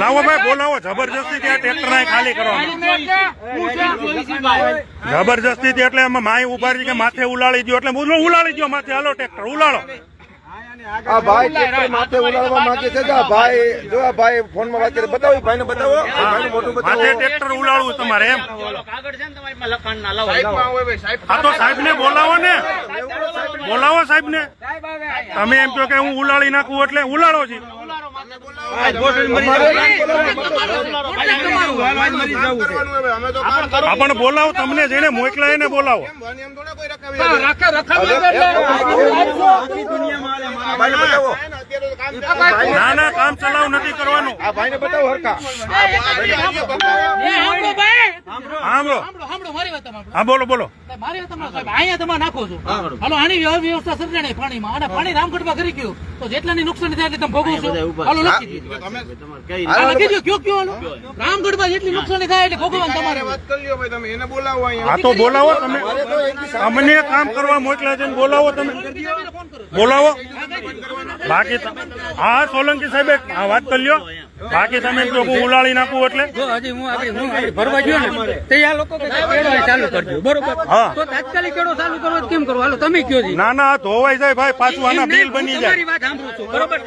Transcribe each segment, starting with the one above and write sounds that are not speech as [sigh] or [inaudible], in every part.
લાવો ભાઈ, બોલાવો. જબરજસ્તી ત્યાં ટ્રેક્ટર ને ખાલી કરવાનું. જબરજસ્તી એટલે એમાં માય ઊભા રહી કે માથે ઉલાળી દો એટલે ઉલાળી દો માથે. હાલો, ટ્રેક્ટર, ઉલાળો. આ ભાઈ ટ્રેક્ટર માથે ઉલાળવા માંગે છે આ ભાઈ જો આ ભાઈ ફોનમાં વાત કરે બતાવો ભાઈ ને બતાવો ભાઈ મોટું બતાવો માથે ટ્રેક્ટર ઉલાળવું તમારે એમ કાગળ છે ને તમારી માં લખાણ ના લાવો આ તો સાહેબ ને બોલાવો ને બોલાવો સાહેબ ને તમે એમ કહો કે હું ઉલાળી નાખું એટલે ઉલાળો છે પણ બોલાવો તમને જેને મોકલા એને બોલાવો ભાઈને બતાવો ના ના કામ ચલાવ નથી કરવાનું આ ભાઈને બતાવો હરકા હા બોલો બોલો બોલો અહીંયા તમે નાખો છો હાલો આની વ્યવ- વ્યવસ્થા સર્જાણી પાણીમાં અને પાણી રામગઢમાં કરી ગયું તો જેટલાની નુકસાન થાય એટલે તમે ભોગવો છો હાલો લખી દીધું આ લખી દો કયો કયો રામગઢમાં જેટલી નુકસાની થાય એટલે ભોગવવાનું તમારે હા તો બોલાવો તમે અમને કામ કરવા મોકલ્યા છે બોલાવો તમે બોલાવો બાકી હા સોલંકી સાહેબ હા વાત કરી લ્યો. બાકી તમે કહો હું ઉલાળી નાખું એટલે? હજી હું આગળ હું ભરવા ગયો ને તે આ લોકો કે ચાલુ કરજો બરોબર? હા. તો તાત્કાલિક કેળો ચાલુ કરો કેમ કરો? હાલો તમે કયો જી. ના ના ધોવાઈ જાય ભાઈ પાછું આના બિલ બની જાય. તમારી વાત સાંભળું છું બરોબર?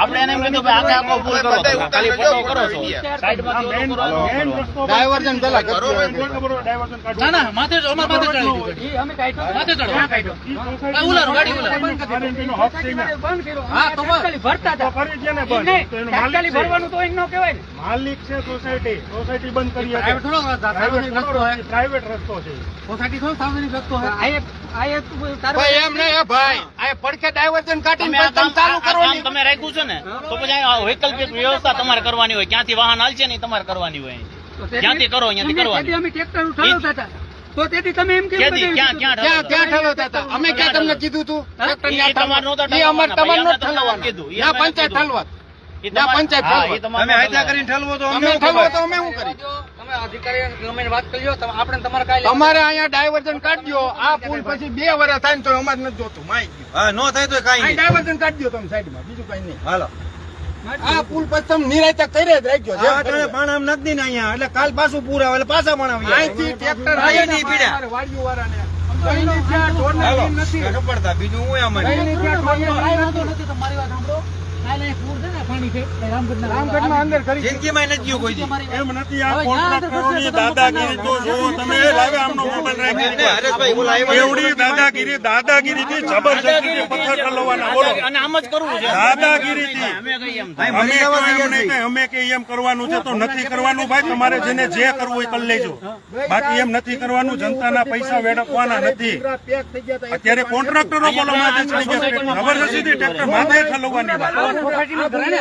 આપણે એને એમ કીધું કે આગળ આખો ફૂલ કરો ખાલી ફોટો કરો છો. સાઈડમાં ઓલું કરો છો. ડાયવર્જન ના ના માથે અમારે માથે ચડાવી દીધું. અમે કાઢ્યો. માથે ચડાવો. આ ઉલારો ગાડી ઉલારો. નહીં, માલિક છે. સોસાયટી સોસાયટી બંધ કરી પ્રાઇવેટ રસ્તો છે. સોસાયટી થોડો સાર્વજનિક રસ્તો તમે રાખ્યું છે ને તો પછી વૈકલ્પિક વ્યવસ્થા તમારે કરવાની હોય. ક્યાંથી વાહન હાલશે ને તમારે કરવાની હોય. ક્યાંથી કરો, અહીંયાથી અમે કરવાની. તો તેથી તમે એમ કેમ ક્યાં ક્યાં ઠલવતા હતા? અમે ક્યાં તમને કીધું તું? અમારે તમારે. કીધું. ના પંચાયત કીધું. ના પંચાયત ઠલવો તો અમે ઠલવો તો અમે શું કરી તમે અધિકારીઓને વાત કરી આપણે તમારે કાંઈ લેવા- અહીંયા ડાયવર્ઝન કાઢજો. આ પુલ પછી બે વર્ષ થાય ને તો અમારે નથી જોતું. માહિતી હા નો થાય તો કઈ ડાયવર્ઝન કાઢજો તમે સાઈડમાં. બીજું કઈ નહીં. હાલો. આ પુલ પછી તમે નિરાયતા કરી જ રાખજો કરી. પાણ આમ નાખી ને અહીંયા એટલે કાલ પાછું પૂરા એટલે પાછા પણ આવી અહીંથી ટ્રેક્ટર આવે નહીં પીડા. વાડીઓ વાળાને બીજું હું એમ નથી. તમારી વાત સાંભળો. કાંઈ નહીં, પૂર છે. રામગઢના અંદર કરી જિંદગીમાં નથી ગયું કોઈ દી. તમારી વાત- એમ નથી આ હવે જ્યાં અંદર કોન્ટ્રાક્ટરોની દાદાગીરી તો જુઓ તમે લાવે આમનો મોબાઈલ રાખી હરેશભાઈ બોલા આવ્યા. એવડી દાદાગીરી દાદાગીરીથી જબરજસ્તી પથ્થર ઠલવવાના બોલો. અને આમ જ કરવું છે. દાદાગીરીથી. અમે. કે અમે કે એમ કરવાનું છે તો નથી કરવાનું ભાઈ? તમારે જેને જે કરવું હોય કરી લેજો. બાકી એમ નથી કરવાનું જનતાના પૈસા વેડફવાના નથી. અત્યારે કોન્ટ્રાક્ટરો બોલો માથે ચડી ગયા જબરજસ્તીથી ટ્રેક્ટર માથે ઠલવવાની. વાત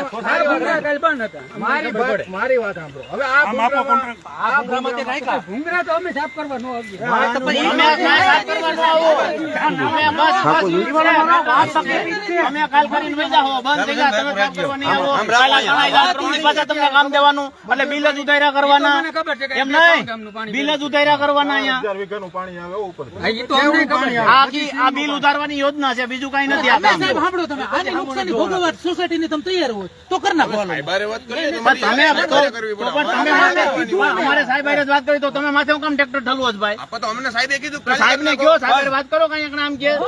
મારી વાત સાંભળો. હવે આ તો અમે સાફ કરવા ન આવીએ. અમે આ કાંઈ કરવાનું. અમે બસ બસ અમે કાલ કરીને વઈ જાઓ. બંધ થઈ ગયા તમે કામ કરવા નહીં આવો. કાલ આ ઘણા ગયા ત્રણની પાછા તમને કામ દેવાનું એટલે બિલ જ ઉતાર્યા કરવાના એમ નહીં બિલ જ ઉતાર્યા કરવાના અહીંયા. આ બિલ ઉતારવાની યોજના છે બીજું કઈ નથી સાંભળો તમે આની નુકસાની ભોગવવા સોસાયટીની તમે તૈયાર હોય તો કર નાખો તમે અમારે સાહેબ વાત કરી તો તમે માથે હું કામ ટ્રેક્ટર ઠલવો જ ભાઈ તો સાહેબે કીધું સાહેબ ને કયો સાહેબ વાત કરો કઈ આમ કે. તો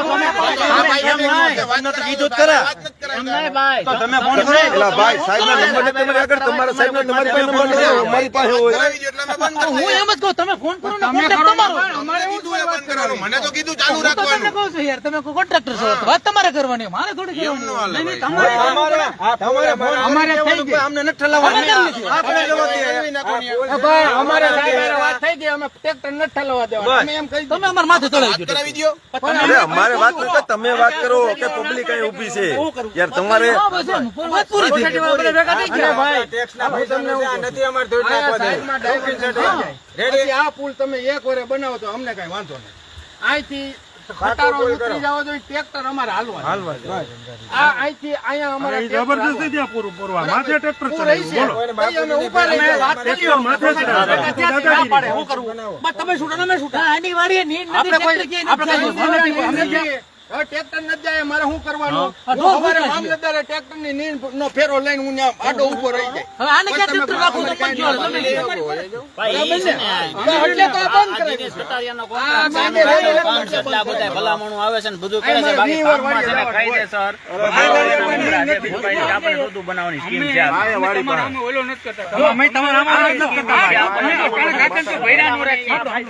તમે એમ નહીં. કીધું જ ખરા એમ તો તમે ફોન કરો એલા ભાઈ સાહેબ નંબર નથી તમારી આગળ? તમારા સાહેબ તમારી પાસે નંબર નથી અમારી પાસે હોય. હું એમ જ કહું તમે ફોન કરો ને કોન્ટેક્ટ તમારો. મને તો કીધું ચાલુ હું તમને કહું છું યાર તમે કોન્ટ્રાક્ટર છો? વાત તમારે કરવાની મારે થોડી કરવાની નહીં, નહીં, તમારે તમારે અમારે થઈ ગઈ. અમને નથી ઠલવવાનું. અમે કરી લીધું. આપણે જવા દઈએ. ભાઈ અમારે વાત થઈ ગઈ અમે ટ્રેક્ટર નથી ઠલવવા દેવા. તમે એમ કહી તમે અમારા માથે ચડાવી દો અરે અમારે વાત નથી તમે વાત કરો કે પબ્લિક અહીં ઊભી છે. હું તમને એવું તમારે આ પુલ તમે એક વરે બનાવો તો અમને કઈ વાંધો નહીં. અહીંથી ખટારો ઉતરી જાવ તો ટ્રેક્ટર અમારે હાલવા આ અહીંથી અહીંયા અમારે એ ત્યાં પૂરું પૂરવા માથે ટ્રેક્ટર બોલો. ટ્રેક્ટર માથે બસ તમે છૂટો ને અમે છૂટા. આની વાડીએ નીટ નથી, ટ્રેક્ટર ક્યાંય નથી. અમે ટ્રેક્ટર નથી જાય મારે શું કરવાનું? શું મામલતદારે ટ્રેક્ટરની નીંદ નો ફેરો લઈને હું આડો ઊભો રહી જાય. હવે આને ક્યાં ટ્રેક્ટર રાખો તો પણ કયો તમે ને, એટલે તો બંધ આ કરાવી કટારિયાનો ને, રેડી એટલે આ બધા ભલામણો આવે છે ને બધું કરે છે બાકી કામમાં છે ને વાળી કાયદેસર આપણે બધું બનાવવાની સ્કીમ છે આ. ઓલો નથી કરતા. અમે તમારા આમાં નથી કરતા. ભાઈ. અમે તો તો ભર્યા નો.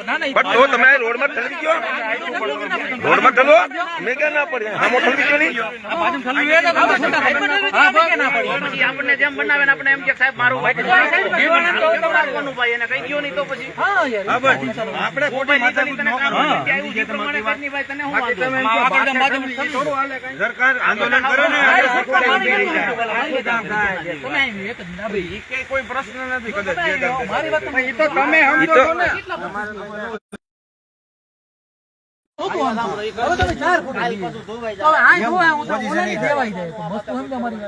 ના ના પણ તો તમે રોડમાં ઠલવી ગયો. રોડમાં ઠલવો મેં ક્યાં ના પડી. આમો ઠલવી ગયો નહીં બાજુ ઠલવી એ તો ખબર છે. હા, ભાઈ. પછી આપણને જેમ બનાવે ને આપણે એમ કે સાહેબ મારું ભાઈ જીવન તો તમારું ભાઈ? એને કઈ ગયો નહીં તો પછી? હા યાર આપણે ખોટી લીગલી તને કામ નથી આવ્યું. એ પ્રમાણે કરની ભાઈ તને હું વાંધો આમાં આગળ જેમ સરકાર આંદોલન કરે ને અરે સુટકા પાણી નહીં તમે એક ના ભાઈ. કોઈ પ્રશ્ન નથી કદાચ મારી વાત તો તમે સમજો છો ને.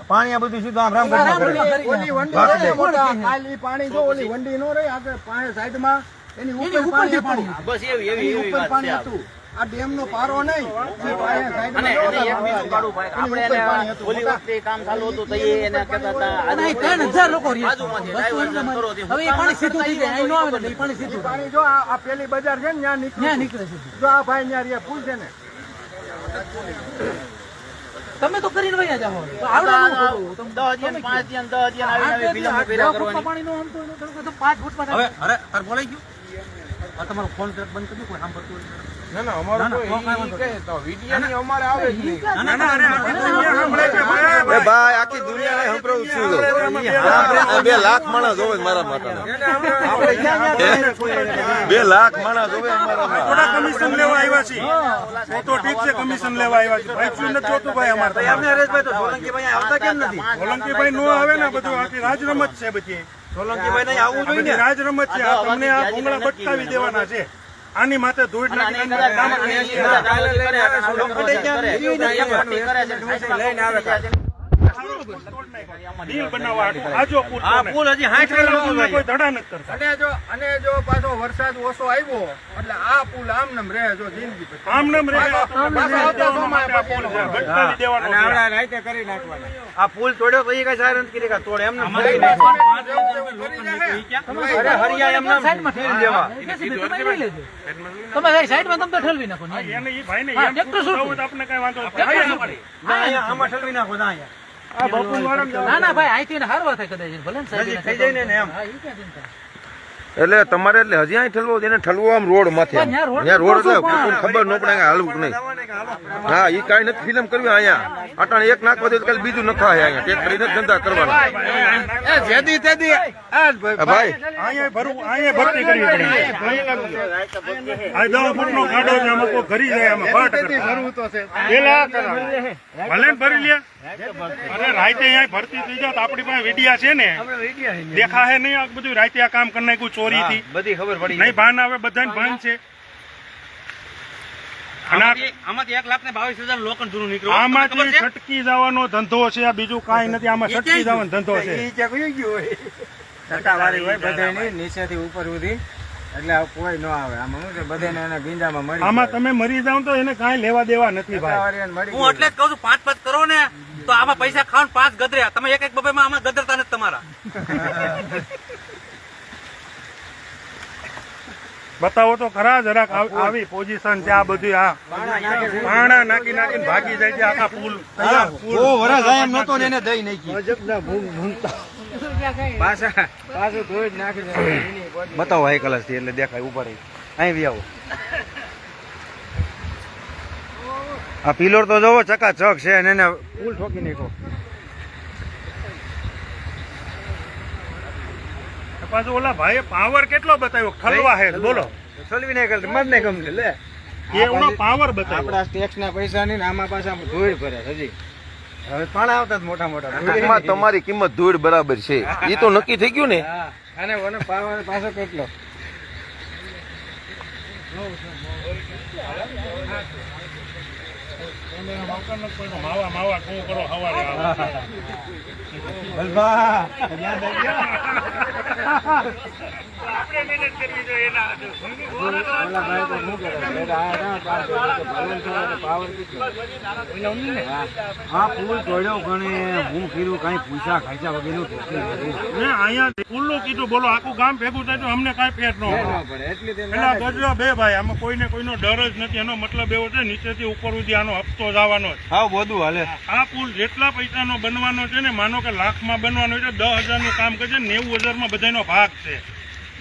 પાણી આ બધું સીધું આમ રામ પાણી જો ઓલી વંડી નો રહી આગળ સાઈડમાં એની ઉપર પાણી પાણી હતું. બસ એવી એવી ઉપર પાણી હતું. આ ડેમ નો પારો નહીં. આપણે કામ ચાલુ હતું તો એને કહેતા હતા. ત્રણ હજાર લોકો કરો તમારે- હવે પાણી સીધું થઈ જાય આવે પાણી સીધું પાણી જો પેલી બજાર છે ને ત્યાં નીકળે ત્યાં નીકળે સીધું. જો આ ભાઈ ત્યાં રહ્યા ફૂલ છે ને. તમે તો કરીને વયા જાઓ પાંચ ફૂટ હવે અરે તમે- દસ હજાર, પાંચ હજાર, દસ હજાર આવીને આવી તો ના ના. નહીં. ભાઈ આખી દુનિયાને સંભળાવું છું. બે લાખ માણસ જોવે મારા માટે બે લાખ માણસ જોવે અમારા થોડા કમિશન લેવા આવ્યા છીએ. તો તો ઠીક છે કમિશન લેવા આવ્યા છે ભાઈ શું નથી જોતું ભાઈ અમારે સોલંકીભાઈ નો આવે ને બધું આખી રાજ રમત છે બધી. બધી રાજ રમત છે. આ તમને આ ભૂંગળા બટકાવી દેવાના છે. આની માથે ધૂળ નાખી લઈને આવે ડીલ બનાવવા આજો પુલ તોડે. નીચેના પુલને કોઈ ધડા નથી કરતા અને જો અને જો પાછો વરસાદ ઓછો આવ્યો એટલે આ પુલ આમ નામ રહે જો જિંદગી પછી આમ નામ રહે પાછો આવતા દેવાનો આ પુલ છે. ભટકાવી દેવાનો છે. આ પુલ તોડ્યો એ કઈ સારું નથી કરી તોડે એમને સાઈડમાં ઠેરવી દેવા. બેસી બે, તમે લઈ લેજો. તમે કઈ સાઈડમાં તમે તો ઠેરવી નાખો ને. એને ઈ ભાઈને એમ ટ્રેક્ટર શું? આપણે કઈ વાંધો નથી. ટ્રેક્ટર શું કરે? આ બપોરવાળાને ના ના ભાઈ અહીંથી એને હારવા થાય કદાચ ભલે ને થઈ જાય ને એમ. હા, ઈ ક્યાં ચિંતા? એટલે તમારે એટલે હજી અહીં ઠલવો એને ઠલવો આમ રોડ માથે ત્યાં રોડ એટલે ખબર ન પડે હાલવું નહીં. હા એ કાંઈ નથી ફિલ્મ કરવી અહીંયા. અટાણે એક નાખવા દે કાલે બીજું નખાય અહીંયા. ટેક કરીને ધંધા કરવાના. એ જેદી તેદી. આ ભાઈ અહીંયા ભરું અહીંયા ભરતી કરવી પડે આ દસ ફૂટનો કાઢો છે આમાં કોઈ ઘરી જાય આમાં ફાટ કરતા. ભરવું તો છે. પેલા ભલે ભરી લે. અરે રાતે અહીંયા ભરતી થઈ જાત આપણી પાસે વીડિયા છે ને. દેખાશે નહીં આ બધું. રાતે આ કામ કરી નાખ્યું ચોરી થી બધી ખબર પડી નહીં ભાન આવે બધાને ભાન છે. આમાંથી એક લાખ ને બાવીસ હજાર લોકો જૂનું નીકળ્યું. આમાંથી છટકી જવાનો ધંધો છે આ બીજું કાંઈ નથી. આમાં છટકી જવાનો ધંધો છે. નીચેથી ઉપર સુધી. એટલે કોઈ ન આવે. આમાં શું છે? બધાને એના ગીંજામાં મરી આમાં તમે મરી જાવ તો એને કાંઈ લેવા દેવા નથી ભાઈ. હું એટલે જ કહું છું પાંચ પાંચ કરો ને તો આમાં પૈસા ખાવ પાંચ ગદર્યા તમે એક એક બબેમાં આમાં ગદરતા નથી તમારા. [laughs] બતાવો તો ખરા જરાક આવ- આવી પોઝિશન છે આ બધું આ પાણા નાખી નાખી ભાગી જાય છે આખા પુલ પુલ. પાછા પાછું ધોઈ જ નાખી બતાવો હાઈ કલરથી એટલે દેખાય ઉપર અહીં બી આવો. આ પિલોર તો જોવો ચકાચક છે અને એને ફૂલ ઠોકી નાખો પાછો ઓલા ભાઈ પાવર કેટલો બતાવ્યો? ખલવા હે બોલો. નહીં કરતી મત નહીં ગમતી લે. એવડો પાવર બતાવ્યો. આપણા ટેક્સ ના પૈસા નહીં આમાં પાછા ધોઈ ભરે હજી. હવે પાણા આવતા જ મોટા મોટા. તમારી કિંમત ધૂળ બરાબર છે. એ તો નક્કી થઈ ગયું ને? અને મને પાછો કેટલો? માવા માવા શું કરો હવારે આવો. ભલભા આ પુલ તોડ્યો ગણે હું કીધું કઈ પૂછા ખાઈચા વગેરે ને અહીંયા ખુલ્લું કીધું બોલો આખું ગામ ભેગું થાય તો અમને કાંઈ પેટ ન પડે પેલા ગજવા બે ભાઈ આમાં કોઈને કોઈનો ડર જ નથી એનો મતલબ એવો છે નીચેથી ઉપર સુધી આનો હપ્તો જવાનો છે. હા બધું હાલે. આ પુલ જેટલા પૈસાનો બનવાનો છે ને માનો કે લાખમાં બનવાનો છે દસ હજારનું કામ કરશે નેવું હજારમાં બધાનો ભાગ છે.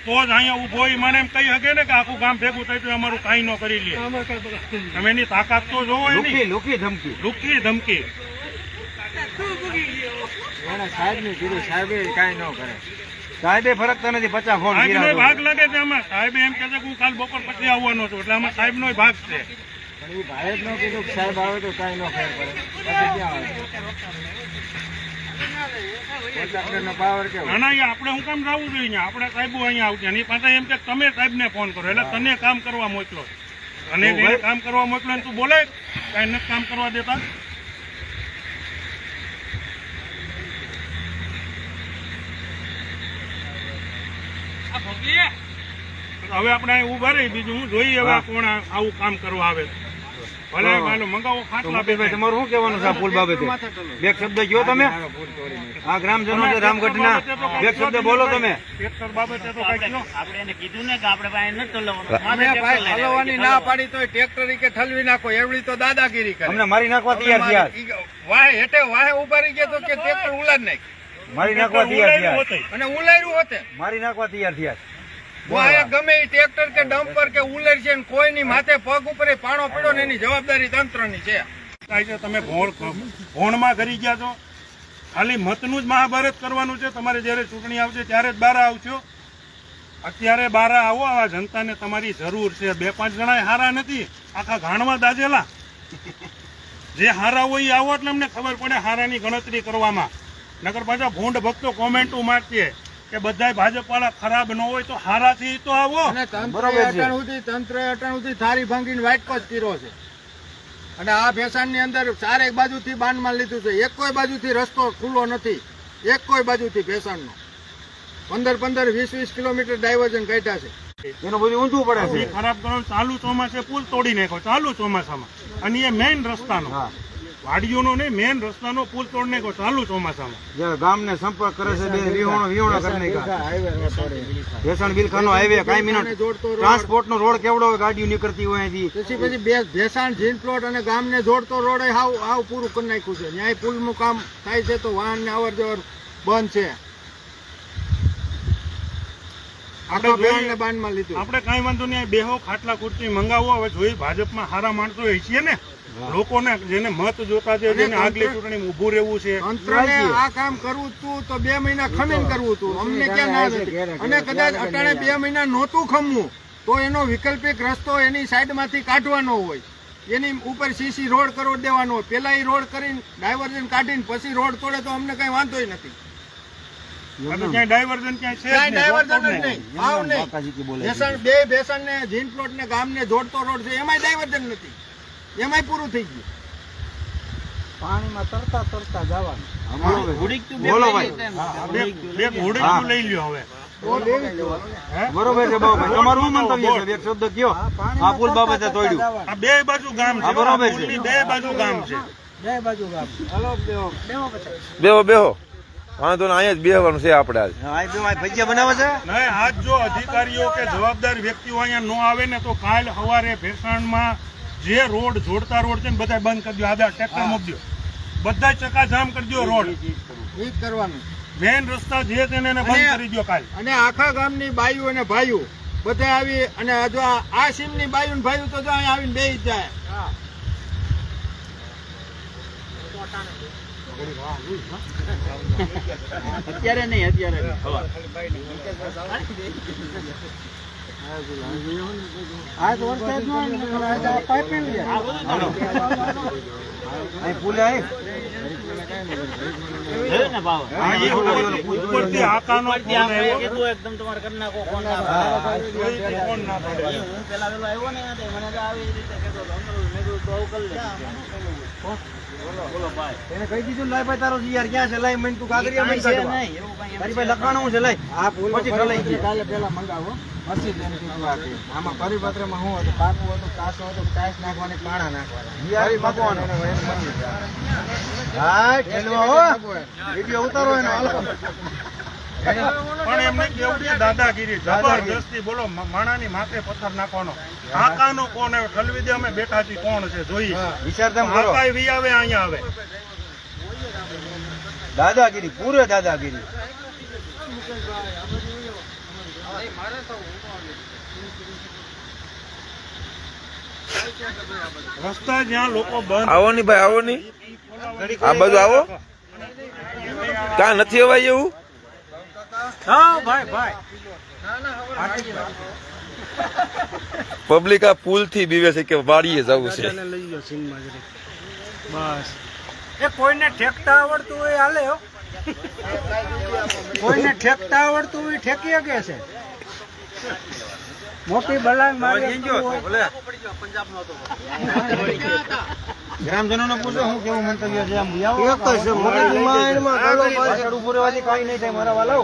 તો જ અહીંયા ઊભો મને એમ કહી શકે ને કે આખું ગામ ભેગું થાય તો અમારું કાંઈ ન કરી લે. તમે એની તાકાત તો જોવો એની. લુકી ધમકી. લુખી ધમકી. સાહેબ ને કીધું સાહેબે કાંઈ ન કરે. સાહેબે ફરક તો નથી પચાસ ફોન ભાગ લાગે છે આમાં. સાહેબ એમ કહે છે કે હું કાલ બપોર પછી આવવાનો છું એટલે આમાં સાહેબનો ભાગ છે. પણ એ ભાઈએ જ ન કીધું સાહેબ આવે તો કાંઈ ન ફેર પડે. આપણે હું કામ જવું જોઈએ આપણે સાહેબો અહીંયા આવતી એની પાસે એમ કે તમે સાહેબને ફોન કરો. એટલે તને કામ કરવા મોકલો. અને કામ કરવા મોકલો તું બોલે કાંઈ નથી કામ કરવા દેતા. હવે આપણે અહીં ઊભા રહી બીજું હું જોઈએ હવે કોણ આવું કામ કરવા આવે. છે. તમારું શું કહેવાનું છે આ પુલ બાબતે? બે શબ્દ કયો તમે? આ ગ્રામજનો છે રામગઢના. બે શબ્દ બોલો તમે. ટ્રેક્ટર બાબતે તો કાંઈ કહો. આપણે એને કીધું ને કે આપણે પાસે નથી ચલાવવાનું. અમે ભાઈ હલવાની ના પાડી તો ટ્રેક્ટર કે ઠલવી નાખો એવડી તો દાદાગીરી કરે. અમને મારી નાખવા તૈયાર થયા. વાહે હેઠે વાહે ઊભા રહી ગયા તો કે ટ્રેક્ટર ઉલાડ નાખ. મારી નાખવા તૈયાર થયા. અને ઉલાર્યું હોતે. મારી નાખવા તૈયાર થયા. ગમે ટ્રેક્ટર કે ડમ્પર કે ઉલેર છે કોઈની માથે પગ ઉપર પાણો પડ્યો ને જવાબદારી તંત્રની છે. તમે ભોણ ભોણમાં કરી ગયા છો. ખાલી મતનું જ મહાભારત કરવાનું છે. તમારે જ્યારે ચૂંટણી આવશે ત્યારે જ બારા આવશો. અત્યારે બારા આવો, આ જનતાને તમારી જરૂર છે. બે પાંચ જણા હારા નથી, આખા ઘાણમાં દાજેલા જે હારા હોય એ આવો એટલે અમને ખબર પડે હારાની ગણતરી કરવામાં. નગર પાછા ભૂંડ ભક્તો કોમેન્ટો મારશે. કે બધા ભાજપ વાળા ખરાબ ન હોય તો હારાથી તો આવો. તંત્ર બરોબર છે. અટાણ સુધી તંત્ર અટાણ સુધી થારી ભાંગીને વાટકો જ કર્યો છે. અને આ ભેસાણની અંદર ચારેક બાજુથી બાંધમાં લીધું છે. એક કોઈ બાજુથી રસ્તો ખુલ્લો નથી. એક કોઈ બાજુથી ભેસાણનો. પંદર પંદર વીસ વીસ કિલોમીટર ડાયવર્ઝન કાઢ્યા છે. એનું બધું ઊંધું પડે છે. ખરાબ કરો ચાલુ ચોમાસે પુલ તોડી નાખો ચાલુ ચોમાસામાં. અને એ મેઇન રસ્તાનો. હા. વાડીઓનો નહીં મેન રસ્તાનો પુલ તોડને કો ચાલુ ચોમાસામાં. જ્યારે ગામને સંપર્ક કરે છે બે રીહોણો વિહોણો કરી નાખ્યા. ભેસણ બિલખાનો હાઈવે કાંઈ મિનિટ ટ્રાન્સપોર્ટ નો રોડ કેવડો હોય ગાડીઓ નીકળતી હોય અહીંથી. પછી પછી બે ભેસાણ જીન પ્લોટ અને ગામને જોડતો રોડ હાવ હાવ પૂરું કરી નાખ્યું છે. ન્યાય પુલનું કામ થાય છે તો વાહન ને અવર જવર બંધ છે કઈ આપણે કાંઈ વાંધો નહીં બેહો ખાટલા ખુરશી મંગાવો હવે જોઈ ભાજપમાં હારા માણસો એ છીએ ને. લોકોને જેને મત જોતા છે જેને આગલી ચૂંટણીમાં ઊભું રહેવું છે તંત્રને આ કામ કરવું હતું તો બે મહિના ખમીન કરવું હતું અમને ક્યાં ના અને કદાચ અટાણે બે મહિના નહોતું ખમવું તો એનો વિકલ્પિક રસ્તો એની સાઈડમાંથી કાઢવાનો હોય. એની ઉપર સીસી રોડ કરો દેવાનો હોય. પેલા એ રોડ કરીને ડાયવર્ઝન કાઢીને પછી રોડ તોડે તો અમને કઈ વાંધો નથી. ડાયવર્ઝન ક્યાંય છે બે ભેસણ ને જીન પ્લોટ ને ગામ ને જોડતો રોડ છે. એમાં ડાયવર્ઝન નથી. એમાંય પૂરું થઈ ગયું. પાણીમાં તરતા તરતા જવાનું. બોલો ભાઈ. ભાઈ. બે બે ઘોડે લઈ લ્યો હવે. બરોબર છે બાબુભાઈ તમારું શું મંતવ્ય છે? એક શબ્દ કયો? આ પુલ બાબતે તોડ્યું. આ બે બાજુ ગામ છે. બરોબર છે. પુલની બે બાજુ ગામ છે. બેહો. બેહો વાંધો ને અહીંયા જ બેહવાનું છે આપણે આજ. ભજીયા બનાવે છે? નહીં આજ જો અધિકારીઓ કે જવાબદાર વ્યક્તિઓ અહીંયા ન આવે ને તો કાલ સવારે ભેસાણમાં જે રોડ જોડતા રોડ છે ને બધા બંધ કરી દો આધા ટ્રેક્ટર મૂકજો બધા ચકાજામ કરી દો રોડ. એ જ કરવાનું. મેન રસ્તા જે છે ને એને બંધ કરી દો કાલ. અને આખા ગામની બાઈઓ અને ભાઈઓ બધા આવી અને જો આ સીમની બાયુ ને ભાઈઓ તો જો અહીંયા આવીને બેસી જાય. અત્યારે નહીં અત્યારે નહીં. અહીં પુલે આવી જોયું ને એ ઉપર- ઉપરથી આકાનો. કીધું એકદમ તમારે કરી નાખો ફોન ના પાડો. હું પેલા પેલો આવ્યો ને મને આવી રીતે કીધું તો કરી લે એને કહી દીધું લાય ભાઈ તારો યાર ક્યાં છે? લાય મને તું કાગરિયા મને કાઢવા તારી ભાઈ લખાણું છે લાય. આ પછી ઠલાઈ કાલે પેલા મંગાવો. પછી જ એને કીધું કે આમાં પરિપત્રમાં શું હતું પાકું હતું કાસો હતું ટાઈસ નાખવાની પાણા નાખવાના. હા ખેલવા હો. વિડિયો ઉતારો એનો હાલો. પણ એમને કેવું છે દાદાગીરી જબરદસ્તી બોલો માણાની માથે પથ્થર નાખવાનો. કાકાનો કોણ આવે? ઠલવી દે અમે બેઠા છીએ કોણ છે? જોઈ. વિચાર કાકા વી આવે અહીંયા આવે. દાદાગીરી પૂરે દાદાગીરી. રસ્તા જ્યાં લોકો બંધ. આવો ની ભાઈ આવો ની. આ બાજુ આવો. ક્યાં નથી અવાય એવું? હા ભાઈ ભાઈ. પબ્લિક આ પુલથી બીવે છે કે વાડીએ જવું છે. બસ. એ કોઈને ઠેકતા આવડતું હોય હાલે હો. કોઈને ઠેકતા આવડતું હોય ઠેકી શકે છે? મોટી બલાંગ મારી ગ્રામજનો નો પૂછો હું કેવું મંતવ્ય છે? આમ પાછળ ઉભું રહેવાથી કાંઈ નહીં થાય મારા વાલાઓ.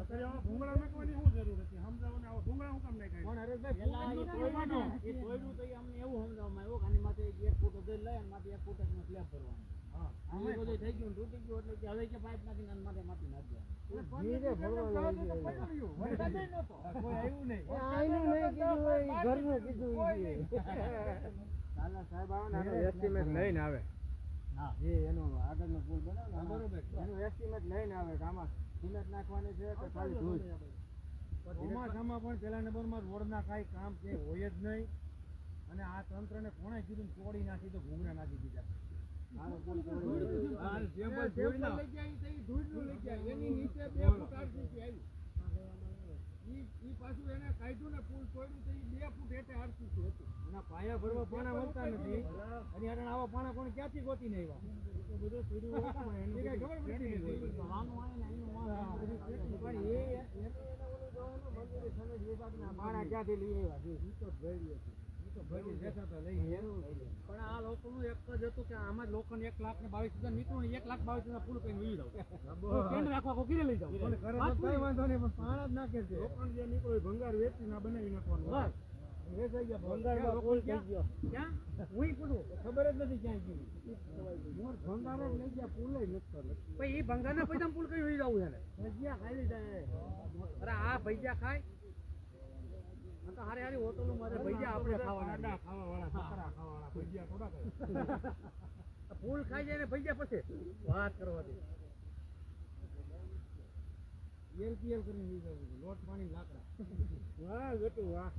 અત્યારે આવા ભૂંગળા નાખવાની શું જરૂર હતી? સમજાવો ને ભૂંગળા શું કામ નાખ્યા? પણ હરેશભાઈ એ કોયડું તો અમને એવું સમજાવવામાં આવ્યું આની માથે એક ફૂટ ઉધેર લઈ અને માથે એક ફૂટ જ સ્લેબ ભરવાનો. હા. એ બધું થઈ ગયું તૂટી ગયું એટલે કે હવે કે પાઇપ માથે માટી સાહેબ આવે ને લઈને આવે. એનો આગળનો પુલ બનાવે ને એનું estimate લઈને આવે આમાં. Cement નાખવાની છે કે ખાલી ધૂળ. ચોમાસામાં પણ પેલા નંબરમાં રોડના કાંઈ કામ કે હોય જ નહીં. અને આ તંત્રને કોણે કીધું ને તોડી નાખી તો ઘૂંઘરા નાખી દીધા. ધૂળ પુલ તોડી દીધો. લઈ જાય એની નીચે બે ફૂટ આવી. ઈ- પાછું એને કાઢ્યું ને પુલ તોડ્યું તો ઈ બે ફૂટ હેઠે RCC હતું. એના પાયા ભરવા પાણા મળતા નથી અને યાર આવા પાણા કોણ ક્યાંથી ગોતીને આવ્યા? તો બધું હોય? એને કાંઈ ખબર પડતી નથી. એને પાણા ક્યાંથી લઈ આવ્યા છે? ઈ તો ભર્યું હતું. પણ આ લોકોનું એક જ હતું કે આમાં જ લોકોને એક લાખ ને બાવીસ હજાર નીકળું એક લાખ બાવીસ હજાર પૂરું કરીને વી જાવ રાખવા કિરે લઈ જાવ કાંઈ વાંધો નહીં પણ પાણા જ નાખે છે. લોખંડ જે નીકળ્યું ભંગાર વેચી ના બનાવી નાખવાનું. બસ. પુલ ખબર જ નથી ક્યાં ગયું ભંગાર જ લઈ ગયા પુલ નથી કરતો એ ભંગારના પૈસા પૂરું કઈ જવું છે ભજીયા ખાઈ લીધા અરે આ ભૈજા ખાય. હારી હારી હોટલો મારે ભૈજા આપણે ખાવાના ખાવા વાળા સકરા ખાવા વાળા ભજીયા થોડા ફૂલ ખાઈ જાય ને ભૈજા પછી વાત કરવા દે એલ પી એલ કરીને છે. લોટ પાણી લાકડા. વાહ ગટું વાહ.